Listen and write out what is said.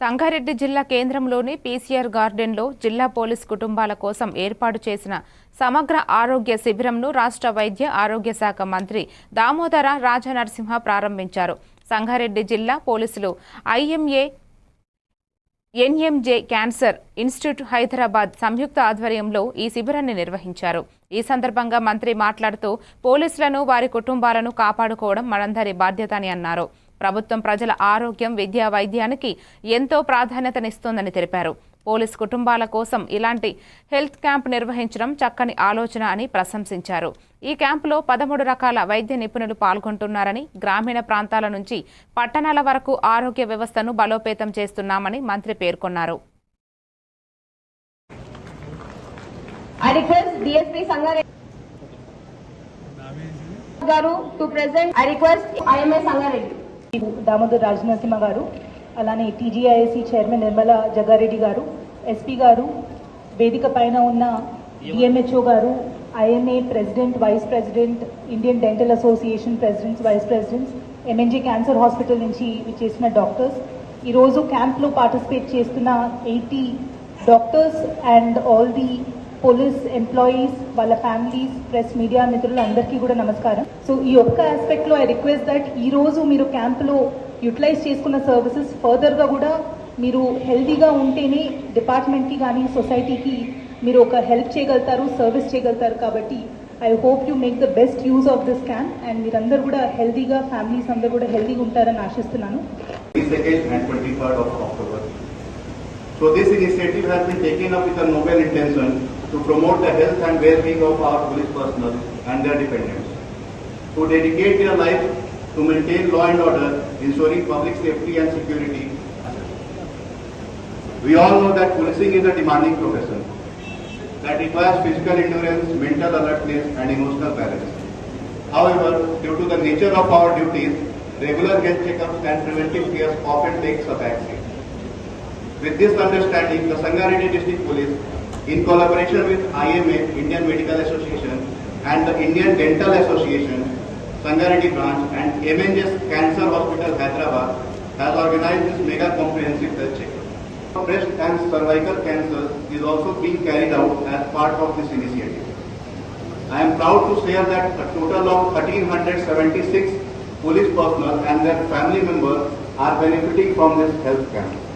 సంగారెడ్డి జిల్లా కేంద్రంలోని పీసీఆర్ గార్డెన్లో జిల్లా పోలీస్ కుటుంబాల కోసం ఏర్పాటు చేసిన సమగ్ర ఆరోగ్య శిబిరంను రాష్ట్ర వైద్య ఆరోగ్య శాఖ మంత్రి దామోదర రాజనరసింహ ప్రారంభించారు. సంగారెడ్డి జిల్లా పోలీసులు IMA NMJ cancer institute Hyderabad సంయుక్త ఆధ్వర్యంలో ఈ శిబిరాన్ని నిర్వహించారు. ఈ సందర్భంగా మంత్రి మాట్లాడుతూ పోలీసులను వారి కుటుంబాలను కాపాడుకోవడం మనందరి బాధ్యత అని అన్నారు. ప్రభుత్వం ప్రజల ఆరోగ్యం విద్యా వైద్యానికి ఎంతో ప్రాధాన్యతనిస్తోందని తెలిపారు. పోలీస్ కుటుంబాల కోసం ఇలాంటి హెల్త్ క్యాంప్ నిర్వహించడం చక్కని ఆలోచన అని ప్రశంసించారు. ఈ క్యాంపులో పదమూడు రకాల వైద్య నిపుణులు పాల్గొంటున్నారని గ్రామీణ ప్రాంతాల నుంచి పట్టణాల వరకు ఆరోగ్య వ్యవస్థను బలోపేతం చేస్తున్నామని మంత్రి పేర్కొన్నారు. గారు to DSP I request IMA Sangareddy Damodar Rajanarasimha గారు అలానే టీజీఐఎస్సీ చైర్మన్ నిర్మల జగ్గారెడ్డి గారు ఎస్పీ గారు వేదిక పైన ఉన్న డిఎంహెచ్ఓ గారు IMA president vice president Indian dental association presidents vice presidents MNG cancer hospital నుంచి చేసిన డాక్టర్స్. ఈరోజు క్యాంప్లో పార్టిసిపేట్ చేస్తున్న eighty doctors and all the police employees వాళ్ళ ఫ్యామిలీస్ ప్రెస్ మీడియా మిత్రులు అందరికీ కూడా నమస్కారం. సో ఈ ఒక్క ఆస్పెక్ట్లో ఐ రిక్వెస్ట్ దట్ ఈ రోజు మీరు క్యాంప్లో యూటిలైజ్ చేసుకున్న సర్వీసెస్ ఫర్దర్గా కూడా మీరు హెల్తీగా ఉంటేనే డిపార్ట్మెంట్కి కానీ సొసైటీకి మీరు ఒక హెల్ప్ చేయగలుగుతారు సర్వీస్ చేయగలుగుతారు కాబట్టి I hope you make the best use of this camp and మీరందరూ కూడా హెల్తీగా ఫ్యామిలీస్ అందరూ కూడా హెల్తీగా ఉంటారని ఆశిస్తున్నాను. So this initiative has been taken up with a noble intention to promote the health and well-being of our police personnel and their dependents, who dedicate their life to maintain law and order, ensuring public safety and security. We all know that policing is a demanding profession that requires physical endurance, mental alertness and emotional balance. However, due to the nature of our duties, regular health checkups and preventive care often takes a backseat. With this understanding, the Sangareddy District Police, in collaboration with IMA, Indian Medical Association, and the Indian Dental Association, Sangareddy branch, and MNJ's Cancer Hospital, Hyderabad, has organized this mega comprehensive health checkup. Breast and cervical cancer is also being carried out as part of this initiative. I am proud to share that a total of 1376 police personnel and their family members are benefiting from this health camp.